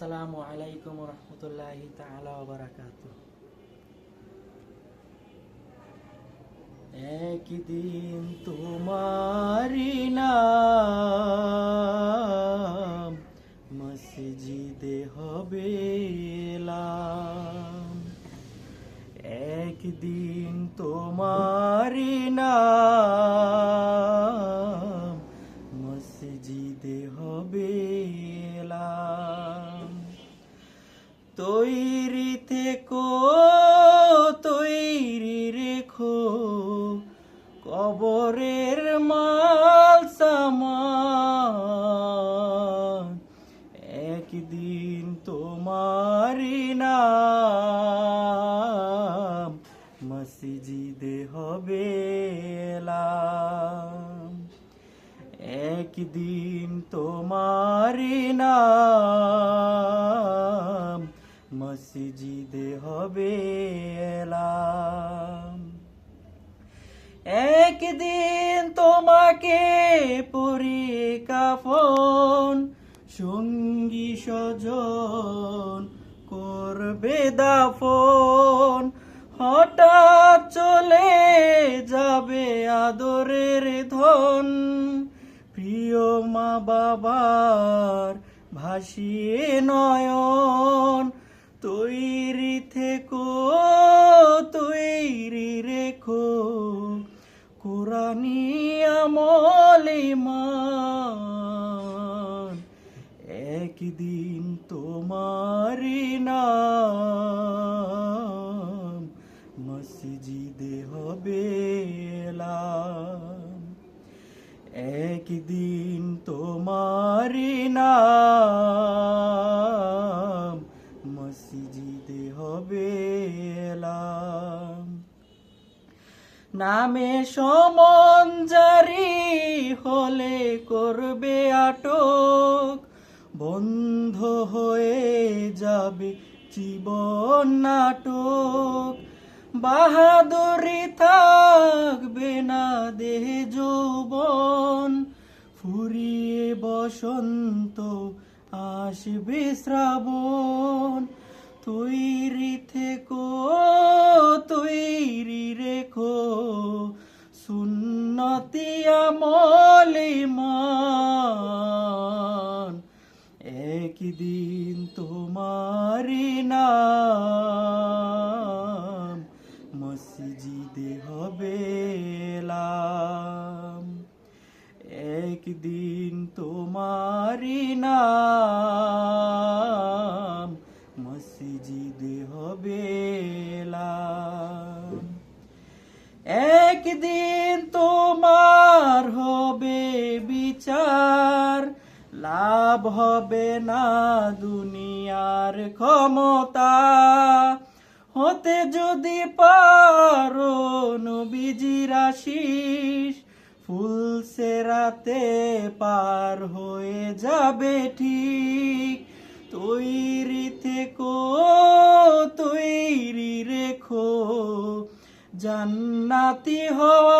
আসসালামু আলাইকুম রহমতুল্লাহি বারাকাতুহু একদিন তোমারি নাম মসজিদে হবে। একদিন তোমারি নাম মসজিদে হবে এলাম। তৈরি থেকো, তৈরি রেখো কবরের মাল সামান, একদিন তোমারি নাম, মসজিদে হবে। একদিন তোমারি নাম মসজিদে হবে এলাম। একদিন তোমাকে পরিয়ে কাফন সঙ্গী স্বজন করবে দাফন হঠাৎ চলে যাবে আদরের ধন প্রিয় মা বাবার ভাসিয়ে নয়ন একদিন তোমারি নাম মসজিদে হবে। একদিন তোমারি নাম মসজিদে হবে। নামে সমন জারি হলে করবে আটক বন্ধ হয়ে যাবে জীবন নাটক। বাহাদুরি থাকবে না দেহ যৌবন। ফুরিয়ে বসন্ত আসবে শ্রাবণ। তৈরি থেকো, তৈরি রেখো, সুন্নতি একদিন তোমারি নাম মসজিদে হবে একদিন তোমারি নাম মসজিদে হবে একদিন তোমার হবে বিচার লাভ হবে না দুনিয়ার ক্ষমতা। হতে যদি পারো নবীজির আশিস ফুল সেরাতে পার হয়ে যাবে ঠিক। তৈরি থেকো, তৈরি রেখো, জান্নাতি হওয়ার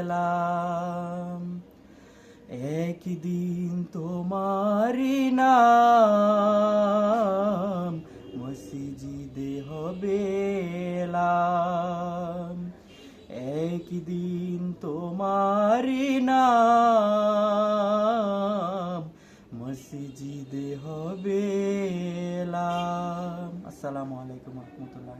এলাম। একদিন তোমারি নাম মসজিদে হবে। একদিন তোমারি নাম মসজিদে হবে। আসসালামু আলাইকুম রহমতুল্লাহ